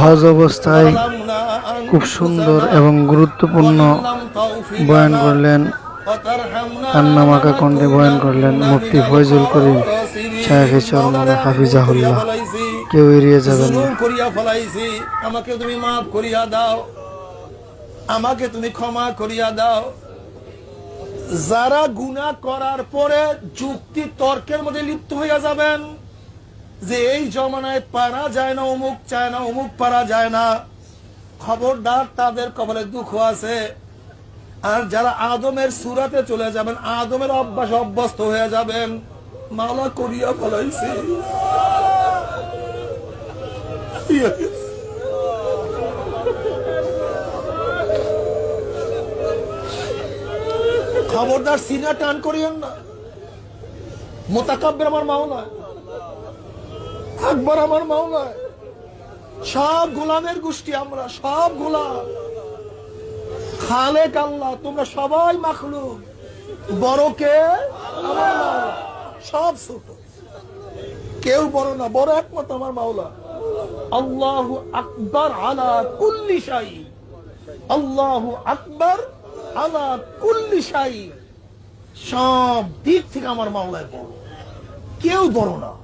হজ অবস্থায় খুব সুন্দর এবং গুরুত্বপূর্ণ বয়ান করলেন। কান্নামাকা কণ্ঠে বয়ান করলেন মুফতি ফয়জুল করিম শাহে চরমানা হাফিজাহুল্লাহ। কেউ এড়িয়ে যাবেন না। করিয়া ফলাইছি আমাকে তুমি মাফ করিয়া দাও। আমাকে তুমি ক্ষমা করিয়া দাও। যারা গুণা করার পরে যুক্তি তর্কের মধ্যে লিপ্ত হইয়া যাবেন যে এই জমানায় পারা যায় না, অমুক চায় না, অমুক পারা যায় না। খবরদার তাদের কবলে দুঃখ আছে। আর যারা আদমের সুরাতে চলে যাবেন, আদমের অভ্যাস অভ্যস্ত হয়ে যাবেন। মালা করিয়া ফেলাইছি। খবরদার সিনা টান করিয়েন না। মোতাকাব্বের আমার মাওলায় আকবর আমার মাওলায়। সব গোলামের গোষ্ঠী আমরা, সব গোলাম। খালেক আল্লাহ, তোমরা সবাই মাখলুক। বড় কে? সব ছোট। কেউ বড় না, বড় একমত আমার মাওলা। আল্লাহ আকবর আলা কুল্লি শাই। আল্লাহ আকবর আলা কুল্লি শাই। সব দিক থেকে আমার মাওলায় বড়। কেউ বড় না।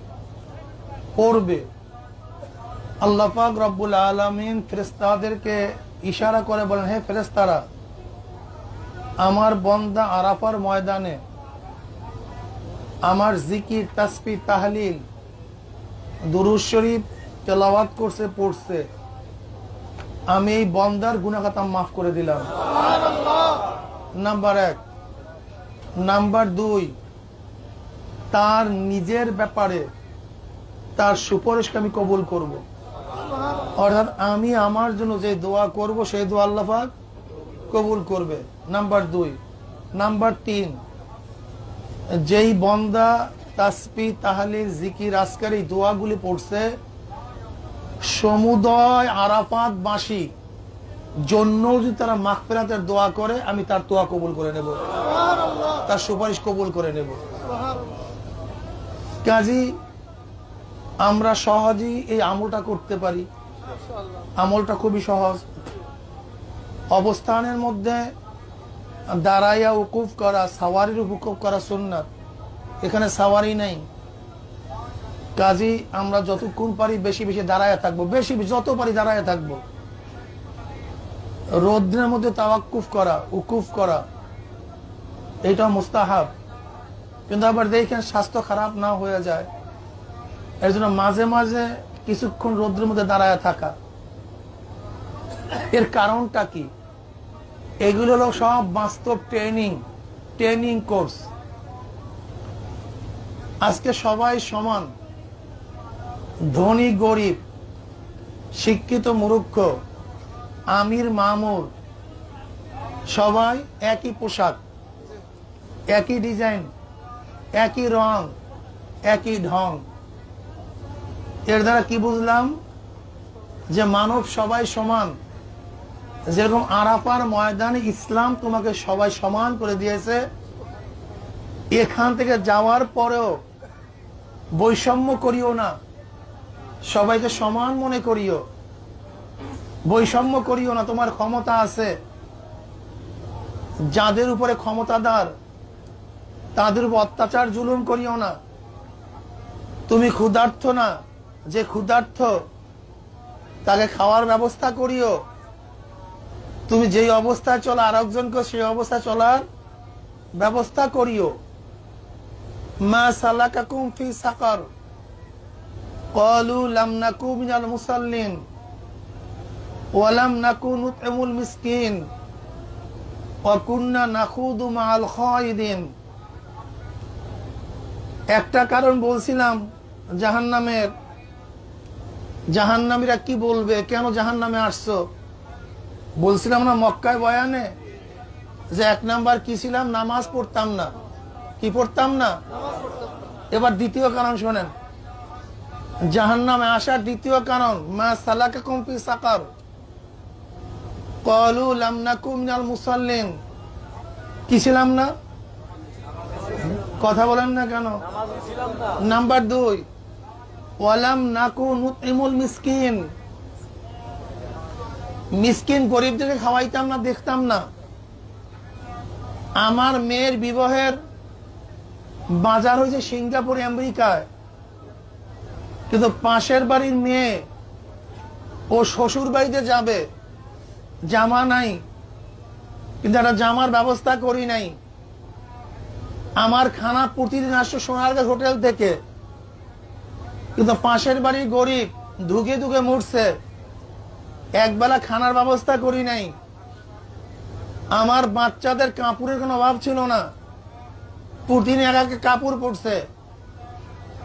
পড়বে। আল্লাহ পাক রব্বুল আলমিন ফেরেস্তাদেরকে ইশারা করে বলেন হে ফেরেস্তারা আমার বন্দা আরাফার ময়দানে আমার জিকির তাসপি তাহলিল দুরুজ শরীফ তেলাওয়াত করছে পড়ছে। আমি এই বন্দার গুণাগাতা মাফ করে দিলাম। নাম্বার এক। নাম্বার দুই তার নিজের ব্যাপারে তার সুপারিশকে আমি কবুল করব। অর্থাৎ আমি আমার জন্য যে দোয়া করব সেই দোয়া আল্লাহ পাক কবুল করবে। নাম্বার দুই। নাম্বার তিন, যেই বন্দা তাসপি তাহালির জিকির, আজকার এই দোয়াগুলি পড়ছে, সমুদয় আরাফাত বাসী জন্য যদি তারা মাখফেরাতের দোয়া করে, আমি তার দোয়া কবুল করে নেব। তার সুপারিশ কবুল করে নেব। কাজী আমরা সহজেই এই আমলটা করতে পারি। আমলটা খুবই সহজ। অবস্থানের মধ্যে দাঁড়াইয়া উকুফ করা সাওয়ারির উকুফ করা সুন্নাত। এখানে সাওয়ারি নেই। কাজী আমরা যতক্ষণ পারি বেশি বেশি দাঁড়ায় থাকব। বেশি বেশি যত পারি দাঁড়ায় থাকব। রৌদ্রের মধ্যে তাওয়াক্কুফ করা উকুফ করা এটা মুস্তাহাব। কিন্তু আবার দেখেন স্বাস্থ্য খারাপ না হয়ে যায়। এর জন্য মাঝে মাঝে কিছুক্ষণ রৌদ্রের মধ্যে দাঁড়ায় থাকা। এর কারণটা কি? এগুলো হলো সব বাস্তব ট্রেনিং ট্রেনিং কোর্স। আজকে সবাই সমান। ধনী, গরিব, শিক্ষিত, মূর্খ, আমির, মামুর, সবাই একই পোশাক, একই ডিজাইন, একই রং, একই ঢং। এর দ্বারা কি বুঝলাম? যে মানব সবাই সমান। যেরকম আরাফার ময়দানে ইসলাম তোমাকে সবাই সমান করে দিয়েছে, এখান থেকে যাওয়ার পরেও বৈষম্য করিও না, সবাইকে সমান মনে করিও। বৈষম্য করিও না, তোমার ক্ষমতা আছে। যাদের উপরে ক্ষমতাদার, তাদের উপর অত্যাচার জুলুম করিও না। তুমি ক্ষুধার্থ না। যে ক্ষুধার্থ, তাকে খাওয়ার ব্যবস্থা করিও। তুমি যেই অবস্থায় চলো আর একজনকে সেই অবস্থায় চলার ব্যবস্থা করিও। মা সালাকাকুম ফি সাকর। ওয়ালাম একটা কারণ বলছিলাম জাহান্নামের জাহান্নামীরা কি বলবে? কেন জাহান্নামে আসছো? বলছিলাম না মক্কায় বয়ানে যে এক নাম্বার কি ছিলাম? নামাজ পড়তাম না। কি পড়তাম না? এবার দ্বিতীয় কারণ শোনেন। জাহান্নামে আসার দ্বিতীয় কারণ, মা সালাকা কুমফি সাকার। কলু লাম নাকুম মিনাল মুসাল্লিন। কি ছিলাম না? কথা বলেন না কেন? নাম্বার দুই ওয়ালাম নাকু নুতইমুল মিসকিন। মিসকিন গরিবদেরকে খাওয়াইতাম না, দেখতাম না। আমার মেয়ের বিবাহের বাজার হয়েছে সিঙ্গাপুর, আমেরিকায়। কিন্তু পাশের বাড়ির মেয়ে, ও শ্বশুর বাড়িতে যাবে, জামা নাই। কিন্তু একটা জামার ব্যবস্থা করি নাই। আমার খানা প্রতিদিন আসছে সোনারগাঁ হোটেল থেকে। কিন্তু পাশের বাড়ির গরিব, ধুকে ধুকে মরছে। একবেলা খানার ব্যবস্থা করি নাই। আমার বাচ্চাদের কাপড়ের কোনো অভাব ছিল না। প্রতিদিন এক এক কাপড় পড়ছে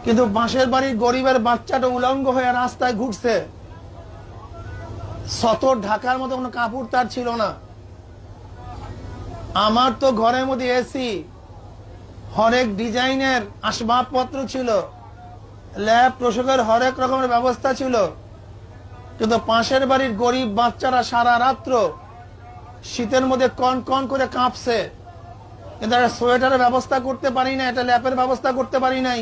কিন্তু পাশের বাড়ির গরিবের বাচ্চাটা উলঙ্গ হয়ে রাস্তায় ঘুরছে। সতর ঢাকার মতো কোনো কাপড় তার ছিল না। আমার তো ঘরের মধ্যে এসি, হরেক ডিজাইনের আসবাবপত্র ছিল। ল্যাব প্রসবের হরেক রকমের ব্যবস্থা ছিল। কিন্তু পাশের বাড়ির গরিব বাচ্চারা সারা রাত্র শীতের মধ্যে কন কন করে কাঁপছে। কিন্তু একটা সোয়েটারের ব্যবস্থা করতে পারি না একটা ল্যাপের ব্যবস্থা করতে পারি নাই।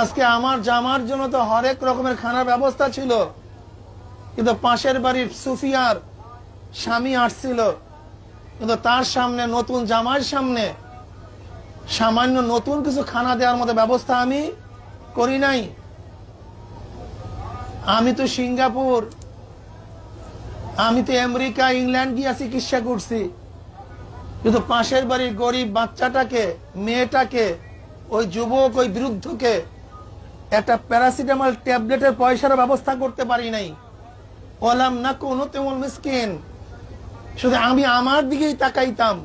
আজকে আমার জামার জন্য তো হরেক রকমের খানার ব্যবস্থা ছিল। কিন্তু পাশের বাড়ির সুফিয়ার স্বামী আসছিল। কিন্তু তার সামনে নতুন জামার সামনে সামান্য নতুন কিছু খানা দেওয়ার মতো ব্যবস্থা আমি করি নাই। আমি তো সিঙ্গাপুর। আমি তো আমেরিকা, ইংল্যান্ড গিয়া চিকিৎসা করছি। কিন্তু পাশের বাড়ির গরিব বাচ্চাটাকে, মেয়েটাকে, ওই যুবক, ওই বিরুদ্ধকে একটা প্যারাসিটামল ট্যাবলেটের পয়সার ব্যবস্থা করতে পারি নাই। ওলাম না কোনো তেমন মিসকিন। শুধু আমি আমার দিকেই তাকাইতাম।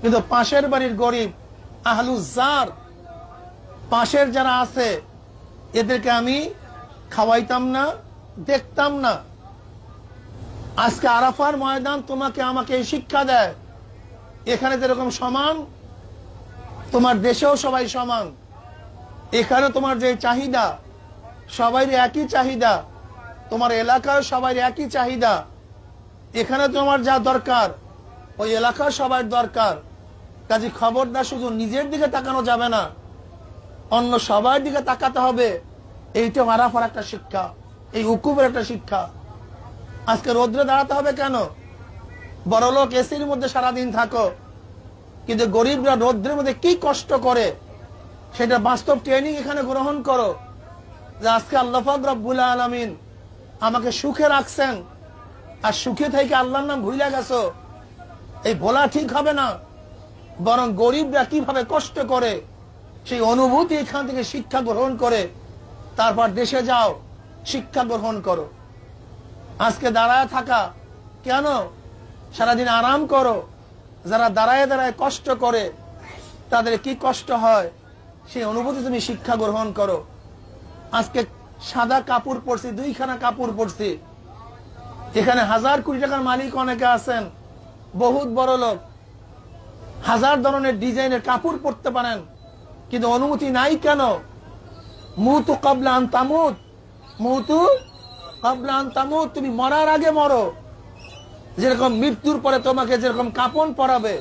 কিন্তু পাশের বাড়ির গরিব আহলুজার পাশের যারা আছে, এদেরকে আমি খাওয়াইতাম না, দেখতাম না। আজকে আরাফার ময়দান তোমাকে আমাকে শিক্ষা দেয়। এখানে যেরকম সমান, তোমার দেশেও সবাই সমান। এখানে তোমার যে চাহিদা সবাই একই চাহিদা। তোমার এলাকায় সবাই একই চাহিদা। এখানে তোমার যা দরকার, ওই এলাকার সবার দরকার। কাজে খবরদার শুধু নিজের দিকে তাকানো যাবে না। অন্য সবার দিকে তাকাতে হবে। এইটা আরাফার একটা শিক্ষা, এই উকুবের একটা শিক্ষা। আজকে রোদ্রে দাঁড়াতে হবে কেন? বড় লোক এসির মধ্যে সারাদিন থাকো, কিন্তু গরিবরা রৌদ্রের মধ্যে কি কষ্ট করে? সেটা বাস্তব ট্রেনিং এখানে গ্রহণ করো। যে আজকে আল্লাহাক রব্বুল আলমিন আমাকে সুখে রাখছেন, আর সুখে থেকে আল্লাহর নাম ভুলে গেছো। এই বলা ঠিক হবে না, বরং গরিবরা কীভাবে কষ্ট করে সেই অনুভূতি এখান থেকে শিক্ষা গ্রহণ করে, তারপর দেশে যাও, শিক্ষা গ্রহণ করো। আজকে দাঁড়ায় থাকা কেন? সারাদিন আরাম করো। যারা দাঁড়ায় দাঁড়ায় কষ্ট করে, তাদের কি কষ্ট হয়? সেই অনুভূতি তুমি শিক্ষা গ্রহণ করো। আজকে সাদা কাপড় পরছি, দুইখানা কাপড় পরছি। এখানে হাজার কোটি টাকার মালিক অনেকে আছেন, বহুত বড় লোক। হাজার ধরনের ডিজাইনের কাপড় পরতে পারেন। কিন্তু অনুমতি নাই কেন? মুতু কবলা আন্তামুত মুতু কবলা আন্তামুত তুমি মরার আগে মরো। যেরকম মৃত্যুর পরে তোমাকে যেরকম কাপন পরাবে,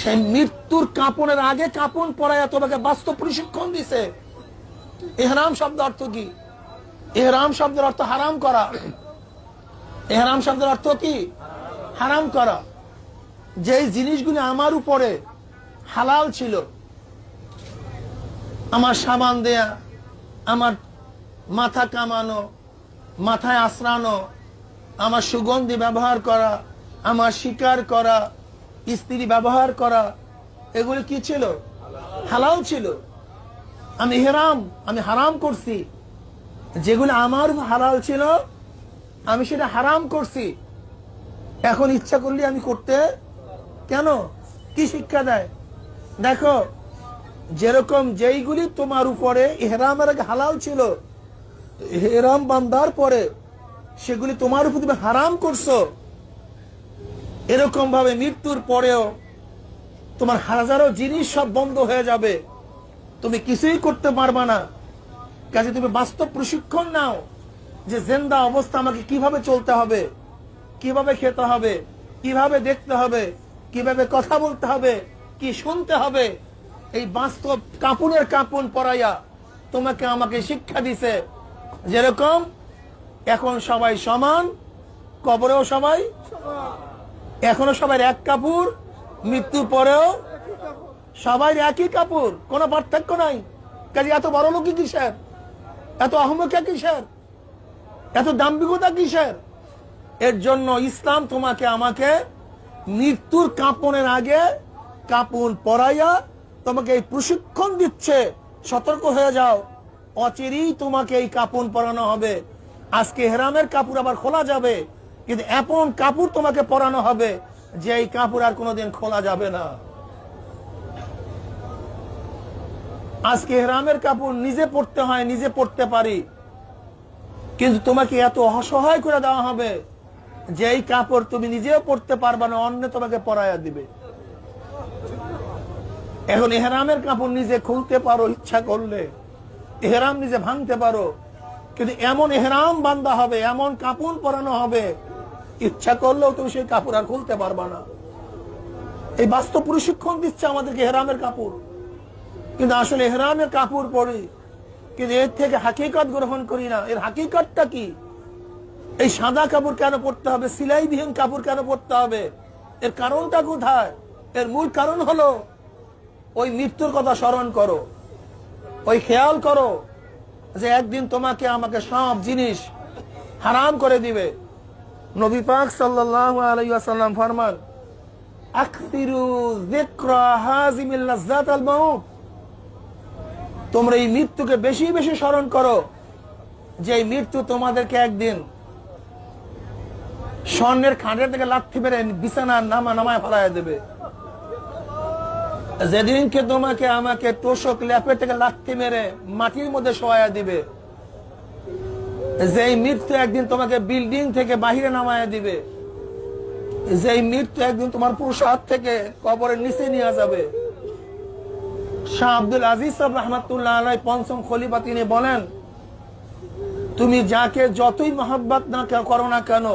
সেই মৃত্যুর কাপনের আগে কাপন পরাইয়া তোমাকে বাস্তব প্রশিক্ষণ দিছে। এহরাম শব্দ অর্থ কি? এহরাম শব্দের অর্থ হারাম করা। এহরাম শব্দের অর্থ কি? হারাম করা। যে জিনিসগুলি আমার উপরে হালাল ছিল আমার সাবান দেয়া, আমার মাথা কামানো, মাথায় আশ্রানো, আমার সুগন্ধি ব্যবহার করা, আমার শিকার করা, স্ত্রী ব্যবহার করা, এগুলি কি ছিল? হালাল ছিল। আমি হেরাম, আমি হারাম করছি। যেগুলো আমার হালাল ছিল, আমি সেটা হারাম করছি। এখন ইচ্ছা করলে আমি করতে, কেন? কি শিক্ষা দেয়? দেখো যেরকম যেইগুলি তোমার উপরে এহরামের আগে হালাল ছিল হেরাম বান্দার পরে সেগুলি তোমার উপর তুমি হারাম করছ। এরকম ভাবে মৃত্যুর পরেও তোমার হাজারো জিনিস সব বন্ধ হয়ে যাবে। তুমি কিছুই করতে পারবা না। কাজে তুমি বাস্তব প্রশিক্ষণ নাও যে জেন্দা অবস্থা আমাকে কীভাবে চলতে হবে, কীভাবে খেতে হবে, কীভাবে দেখতে হবে, কীভাবে কথা বলতে হবে, কি শুনতে হবে এই বাস্তব কাপুনের কাপুন পরাইয়া তোমাকে আমাকে শিক্ষা দিছে। যেরকম এখন সবাই সমান, কবরেও সবাই এখনও সবাই এক কাপুর মৃত্যুর পরেও সবাই একই কাপড় কোনো পার্থক্য নাই। কাজে এত বড় লোকই কিসের? এত অহমকা কিসের? এত দাম্ভিকতা কিসের? এর জন্য ইসলাম তোমাকে আমাকে মৃত্যুর কাপনের আগে কাপড় পরাইয়া তোমাকে এই প্রশিক্ষণ দিচ্ছে। সতর্ক হয়ে যাও। অচিরেই তোমাকে এই কাপড় পরানো হবে। আজকে হেরামের কাপড় আবার খোলা যাবে। কিন্তু এমন কাপড় তোমাকে পরানো হবে, যে এই কাপড় আর কোনোদিন খোলা যাবে না। আজকে হেরামের কাপড় নিজে পড়তে হয়, নিজে পড়তে পারি। কিন্তু তোমাকে এত অসহায় করে দেওয়া হবে, যে এই কাপড় তুমি নিজেও পড়তে পারবা না, অন্য তোমাকে পরাইয়া দিবে। এখন এহরামের কাপড় নিজে খুলতে পারো, ইচ্ছা করলে। এহরাম নিজে ভাঙতে পারো। কিন্তু এমন এহরাম বান্ধা হবে, এমন কাপড় পরানো হবে, ইচ্ছা করলেও তুমি সেই কাপড় আর খুলতে পারবা না। এই বাস্তব প্রশিক্ষণ দিচ্ছে আমাদেরকে এহরামের কাপড়। কিন্তু আসলে এহরামের কাপড় পরি, কিন্তু এর থেকে হাকিকত গ্রহণ করি না। এর হাকিকতটা কি? এই সাদা কাপড় কেন পরতে হবে? সিলাইবিহীন কাপড় কেন পরতে হবে? এর কারণটা কোথায়? এর মূল কারণ হলো ওই মৃত্যুর কথা স্মরণ করো। ওই খেয়াল করো যে একদিন তোমাকে আমাকে সব জিনিস হারাম করে দিবে। নবী পাক ফরমান তোমরা এই মৃত্যুকে বেশি বেশি স্মরণ করো, যে মৃত্যু তোমাদেরকে একদিন স্বর্ণের খাঁটের থেকে লাথি মেরে বিছানা নামা নামায় ফেলায় দেবে। যেদিনকে তোমাকে আমাকে তোষক ল্যাপের থেকে লাথি মেরে মাটির মধ্যে শোয়া দিবে, যেই মৃত্যু একদিন তোমাকে বিল্ডিং থেকে বাহিরে নামায় দিবে, যেই মৃত্যু একদিন তোমার প্রসাদ থেকে কবরের নিচে নিয়ে যাবে। শাহ আব্দুল আজিজ সাহেব রহমতুল্লাহ পঞ্চম খলিফা তিনি বলেন, তুমি যাকে যতই মহাব্বত না করো না কেন,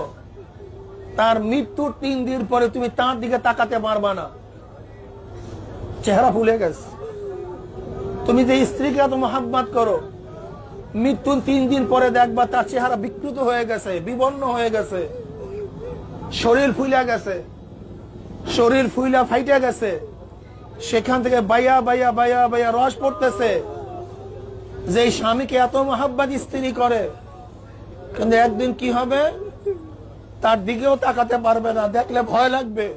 তার মৃত্যুর তিন দিন পরে তুমি তার দিকে তাকাতে পারবা না। চেহারা ফুলে গেছে। তুমি যে স্ত্রীকে এত মহাব্বত করো, মৃত্যুর তিন দিন পরে দেখবা তার চেহারা বিকৃত হয়ে গেছে বিবন্ন হয়ে গেছে। শরীর ফুলে গেছে, শরীর ফুইলা ফাইটে গেছে। সেখান থেকে বাইয়া বাইয়া বাইয়া বাইয়া রস পড়তেছে যে স্বামীকে এত মহাব্বাদ স্ত্রী করে। কিন্তু একদিন কি হবে? তার দিকেও তাকাতে পারবে না, দেখলে ভয় লাগবে।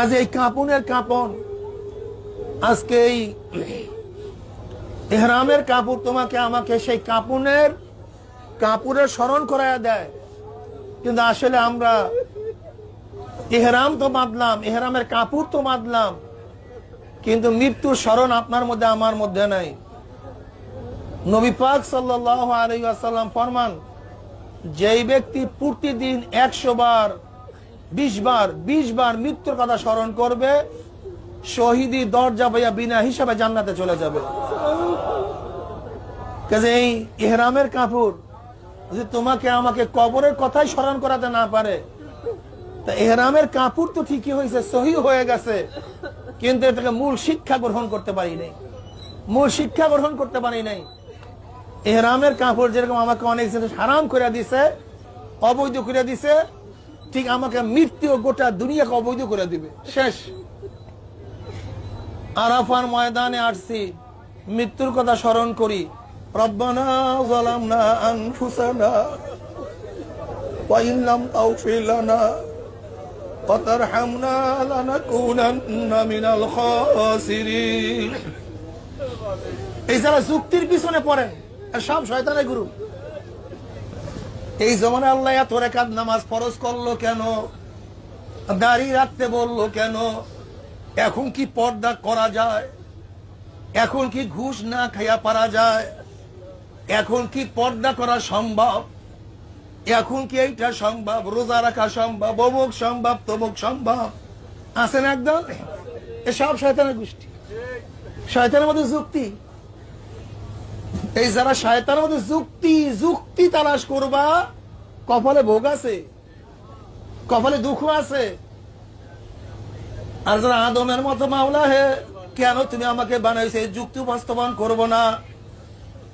আজ এই কাপনের কাপন। আজকে এই এহরামের কাপড় তোমাকে আমাকে সেই কাপনের, কাপড়ের স্মরণ করায়া দেয়। কিন্তু আসলে আমরা এহরাম তো বাঁধলাম, এহরামের কাপড় তো বাঁধলাম, কিন্তু মৃত্যুর স্মরণ আপনার মধ্যে, আমার মধ্যে নাই। নবী পাক সাল্লাল্লাহু আলাইহি ওয়াসাল্লাম ফরমান, যেই ব্যক্তি প্রতিদিন একশো বার বিশ বার বিশ বার মৃত্যুর কথা স্মরণ করবে, শহীদি দরজা পাইয়া বিনা হিসাবে জান্নাতে চলে যাবে। কাজে এই ইহরামের কাপড় যে তোমাকে আমাকে কবরের কথাই স্মরণ করাতে না পারে, তা এহরামের কাপড় তো ঠিকই হয়েছে সহি হয়ে গেছে, কিন্তু এটাকে মূল শিক্ষা গ্রহণ করতে পারি নাই। মূল শিক্ষা গ্রহণ করতে পারি নাই। এহরামের কাপড় যেরকম আমাকে অনেক জিনিস হারাম করে দিছে, অবৈধ করে দিছে ঠিক আমাকে মৃত্যু গোটা দুনিয়াকে অবৈধ করে দিবে। শেষ। আরাফার ময়দানে আসছি। মৃত্যুর কথা স্মরণ করি। যারা যুক্তির পিছনে পড়েন সব শয়তানের গুরু। এই জমানে আল্লাহ এত রেখাত নামাজ ফরজ করল কেন? দাড়ি রাখতে বলল কেন? এখন কি পর্দা করা যায়? এখন কি ঘুষ না খাইয়া পারা যায়? এখন কি পর্দা করা সম্ভব? এখন কি এইটা সম্ভব? রোজা রাখা সম্ভব? অমুক সম্ভব, তমুক সম্ভব? আছেন একদম এসব শয়তানের গোষ্ঠী। শয়তানের মধ্যে যুক্তি। এই যারা শয়তানের মধ্যে যুক্তি যুক্তি তালাশ করবা, কপালে ভোগ আছে, কপালে দুঃখ আছে। আর যারা আদমের মতো মাওলা হে, কেন তুমি আমাকে বানাইছো? এই যুক্তি বাস্তবায়ন করব না।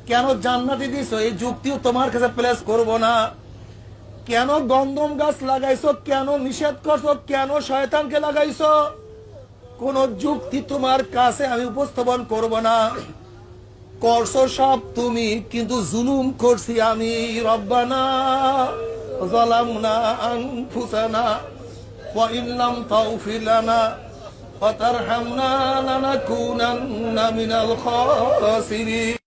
কেন জান্নাতি দিছো? এই যুক্তিও তোমার কাছে প্লেস করব না। কেন গন্ধম গাছ লাগাইছো? কেন নিষেধ করছ? কেন শয়তানকে লাগাইছো? কোন যুক্তি তোমার কাছে আমি উপস্থাপন করব না। করছ সব তুমি, কিন্তু জুলুম করছি আমি, রব্বানা, জালামনা আনফুসানা, ওয়া ইল্লাম তাগফির লানা, ওয়া তারহামনা লানাকুনান্না মিনাল খাসিরিন।